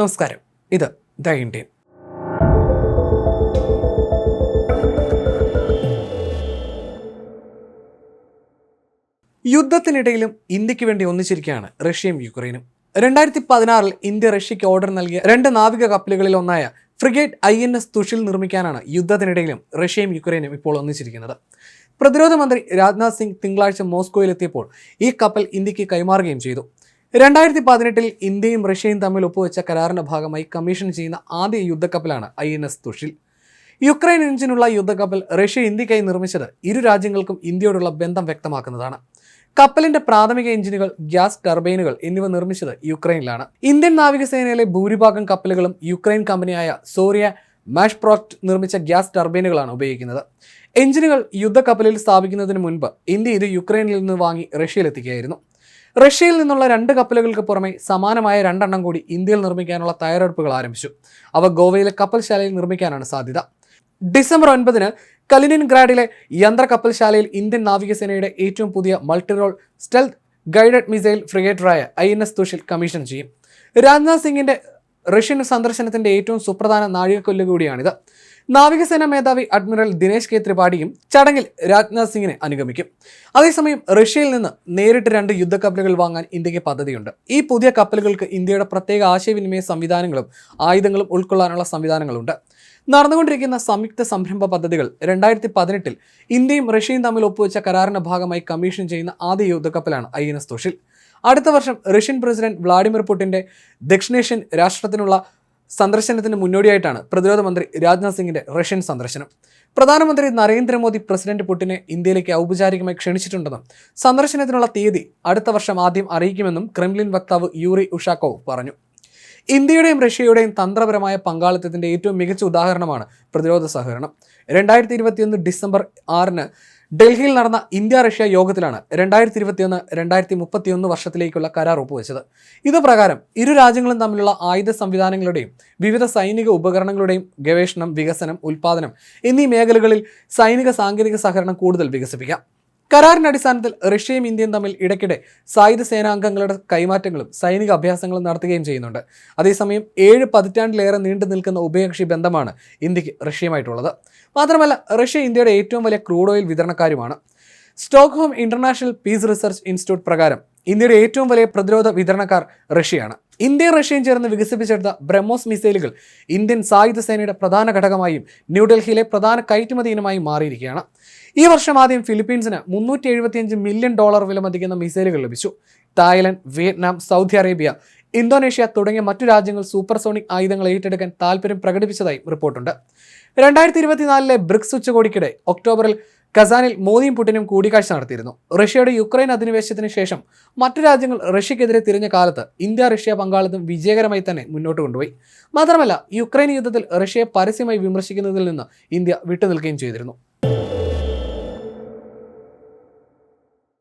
നമസ്കാരം. ഇത് the Indian. യുദ്ധത്തിനിടയിലും ഇന്ത്യയ്ക്ക് വേണ്ടി ഒന്നിച്ചിരിക്കുകയാണ് റഷ്യയും യുക്രൈനും. രണ്ടായിരത്തി പതിനാറിൽ ഇന്ത്യ റഷ്യയ്ക്ക് ഓർഡർ നൽകിയ രണ്ട് നാവിക കപ്പലുകളിൽ ഒന്നായ frigate I N S Tushil നിർമ്മിക്കാനാണ് യുദ്ധത്തിനിടയിലും റഷ്യയും യുക്രൈനും ഇപ്പോൾ ഒന്നിച്ചിരിക്കുന്നത്. പ്രതിരോധ മന്ത്രി രാജ്നാഥ് സിംഗ് തിങ്കളാഴ്ച മോസ്കോയിലെത്തിയപ്പോൾ ഈ കപ്പൽ ഇന്ത്യയ്ക്ക് കൈമാറുകയും ചെയ്തു. രണ്ടായിരത്തി പതിനെട്ടിൽ ഇന്ത്യയും റഷ്യയും തമ്മിൽ ഒപ്പുവെച്ച കരാറിന്റെ ഭാഗമായി കമ്മീഷൻ ചെയ്യുന്ന ആദ്യ യുദ്ധക്കപ്പലാണ് I N S Tushil. Ukraine എഞ്ചിനുള്ള യുദ്ധക്കപ്പൽ റഷ്യ ഇന്ത്യക്കായി നിർമ്മിച്ചത് ഇരു രാജ്യങ്ങൾക്കും ഇന്ത്യയോടുള്ള ബന്ധം വ്യക്തമാക്കുന്നതാണ്. കപ്പലിന്റെ പ്രാഥമിക എഞ്ചിനുകൾ ഗ്യാസ് ടർബൈനുകൾ എന്നിവ നിർമ്മിച്ചത് യുക്രൈനിലാണ്. ഇന്ത്യൻ നാവികസേനയിലെ ഭൂരിഭാഗം കപ്പലുകളും യുക്രൈൻ കമ്പനിയായ സോറിയ മാഷ് പ്രോക്ട് നിർമ്മിച്ച ഗ്യാസ് ടർബൈനുകളാണ് ഉപയോഗിക്കുന്നത്. എഞ്ചിനുകൾ യുദ്ധക്കപ്പലിൽ സ്ഥാപിക്കുന്നതിന് മുൻപ് ഇന്ത്യ ഇത് യുക്രൈനിൽ നിന്ന് വാങ്ങി റഷ്യയിലെത്തിക്കുകയായിരുന്നു. റഷ്യയിൽ നിന്നുള്ള രണ്ട് കപ്പലുകൾക്ക് പുറമെ സമാനമായ രണ്ടെണ്ണം കൂടി ഇന്ത്യയിൽ നിർമ്മിക്കാനുള്ള തയ്യാറെടുപ്പുകൾ ആരംഭിച്ചു. അവ ഗോവയിലെ കപ്പൽശാലയിൽ നിർമ്മിക്കാനാണ് സാധ്യത. ഡിസംബർ ഒൻപതിന് കലിനിൻഗ്രാഡിലെ യന്ത്ര കപ്പൽശാലയിൽ ഇന്ത്യൻ നാവികസേനയുടെ ഏറ്റവും പുതിയ multirole stealth guided missile ഫ്രിഗേറ്ററായ I N S Tushil commission ചെയ്യും. രാജ്നാഥ് സിംഗിന്റെ റഷ്യൻ സന്ദർശനത്തിന്റെ ഏറ്റവും സുപ്രധാന നാഴികക്കൊല്ല് കൂടിയാണിത്. നാവികസേന മേധാവി അഡ്മിറൽ ദിനേശ് കെ ത്രിപാഠിയും ചടങ്ങിൽ രാജ്നാഥ് സിംഗിനെ അനുഗമിക്കും. അതേസമയം റഷ്യയിൽ നിന്ന് നേരിട്ട് രണ്ട് യുദ്ധക്കപ്പലുകൾ വാങ്ങാൻ ഇന്ത്യയ്ക്ക് പദ്ധതിയുണ്ട്. ഈ പുതിയ കപ്പലുകൾക്ക് ഇന്ത്യയുടെ പ്രത്യേക ആശയവിനിമയ സംവിധാനങ്ങളും ആയുധങ്ങളും ഉൾക്കൊള്ളാനുള്ള സംവിധാനങ്ങളുണ്ട്. നടന്നുകൊണ്ടിരിക്കുന്ന സംയുക്ത സംരംഭ പദ്ധതികൾ രണ്ടായിരത്തി പതിനെട്ടിൽ ഇന്ത്യയും റഷ്യയും തമ്മിൽ ഒപ്പുവെച്ച കരാറിന്റെ ഭാഗമായി കമ്മീഷൻ ചെയ്യുന്ന ആദ്യ യുദ്ധക്കപ്പലാണ് ഐ എൻ എസ് അടുത്ത വർഷം റഷ്യൻ പ്രസിഡന്റ് വ്ളാഡിമിർ പുടിന്റെ ദക്ഷിണേഷ്യൻ രാഷ്ട്രത്തിനുള്ള സന്ദർശനത്തിന് മുന്നോടിയായിട്ടാണ് പ്രതിരോധ മന്ത്രി രാജ്നാഥ് സിംഗിന്റെ റഷ്യൻ സന്ദർശനം. പ്രധാനമന്ത്രി നരേന്ദ്രമോദി പ്രസിഡന്റ് പുടിനെ ഇന്ത്യയിലേക്ക് ഔപചാരികമായി ക്ഷണിച്ചിട്ടുണ്ടെന്നും സന്ദർശനത്തിനുള്ള തീയതി അടുത്ത വർഷം ആദ്യം അറിയിക്കുമെന്നും ക്രെംലിൻ വക്താവ് യൂറി ഉഷാക്കോവ് പറഞ്ഞു. ഇന്ത്യയുടെയും റഷ്യയുടെയും തന്ത്രപരമായ പങ്കാളിത്തത്തിന്റെ ഏറ്റവും മികച്ച ഉദാഹരണമാണ് പ്രതിരോധ സഹകരണം. രണ്ടായിരത്തി ഇരുപത്തിയൊന്ന് ഡിസംബർ ആറിന് ഡൽഹിയിൽ നടന്ന ഇന്ത്യ റഷ്യ യോഗത്തിലാണ് രണ്ടായിരത്തി ഇരുപത്തിയൊന്ന് രണ്ടായിരത്തി മുപ്പത്തിയൊന്ന് വർഷത്തിലേക്കുള്ള കരാർ ഒപ്പുവെച്ചത്. ഇത് പ്രകാരം ഇരു രാജ്യങ്ങളും തമ്മിലുള്ള ആയുധ സംവിധാനങ്ങളുടെയും വിവിധ സൈനിക ഉപകരണങ്ങളുടെയും ഗവേഷണം വികസനം ഉൽപാദനം എന്നീ മേഖലകളിൽ സൈനിക സാങ്കേതിക സഹകരണം കൂടുതൽ വികസിപ്പിക്കാം. കരാറിന്റെ അടിസ്ഥാനത്തിൽ റഷ്യയും ഇന്ത്യയും തമ്മിൽ ഇടയ്ക്കിടെ സായുധ സേനാംഗങ്ങളുടെ കൈമാറ്റങ്ങളും സൈനിക അഭ്യാസങ്ങളും നടത്തുകയും ചെയ്യുന്നുണ്ട്. അതേസമയം ഏഴ് പതിറ്റാണ്ടിലേറെ നീണ്ടു നിൽക്കുന്ന ഉഭയകക്ഷി ബന്ധമാണ് ഇന്ത്യയ്ക്ക് റഷ്യയുമായിട്ടുള്ളത്. മാത്രമല്ല റഷ്യ ഇന്ത്യയുടെ ഏറ്റവും വലിയ crude oil വിതരണക്കാരുമാണ്. Stockholm International Peace Research Institute പ്രകാരം ഇന്ത്യയുടെ ഏറ്റവും വലിയ പ്രതിരോധ വിതരണക്കാർ റഷ്യയാണ്. ഇന്ത്യയും റഷ്യയും ചേർന്ന് വികസിപ്പിച്ചെടുത്ത ബ്രഹ്മോസ് മിസൈലുകൾ ഇന്ത്യൻ സായുധ സേനയുടെ പ്രധാന ഘടകമായും ന്യൂഡൽഹിയിലെ പ്രധാന കയറ്റുമതി ഇനമായും മാറിയിരിക്കുകയാണ്. ഈ വർഷം ആദ്യം ഫിലിപ്പീൻസിന് മുന്നൂറ്റി എഴുപത്തിയഞ്ച് മില്യൺ ഡോളർ വിലമതിക്കുന്ന മിസൈലുകൾ ലഭിച്ചു. Thailand Vietnam Saudi Arabia Indonesia തുടങ്ങിയ മറ്റു രാജ്യങ്ങൾ സൂപ്പർസോണിക് ആയുധങ്ങൾ ഏറ്റെടുക്കാൻ താൽപ്പര്യം പ്രകടിപ്പിച്ചതായും റിപ്പോർട്ടുണ്ട്. രണ്ടായിരത്തി ഇരുപത്തിനാലിലെ ബ്രിക്സ് ഉച്ചകോടിക്കിടെ ഒക്ടോബറിൽ കസാനിൽ മോദിയും പുടിനും കൂടിക്കാഴ്ച നടത്തിയിരുന്നു. റഷ്യയുടെ യുക്രൈൻ അധിനിവേശത്തിന് ശേഷം മറ്റു രാജ്യങ്ങൾ റഷ്യക്കെതിരെ തിരിഞ്ഞ കാലത്ത് ഇന്ത്യ റഷ്യ പങ്കാളിത്തം വിജയകരമായി തന്നെ മുന്നോട്ട് കൊണ്ടുപോയി. മാത്രമല്ല യുക്രൈൻ യുദ്ധത്തിൽ റഷ്യയെ പരസ്യമായി വിമർശിക്കുന്നതിൽ നിന്ന് ഇന്ത്യ വിട്ടുനിൽക്കുകയും ചെയ്തിരുന്നു.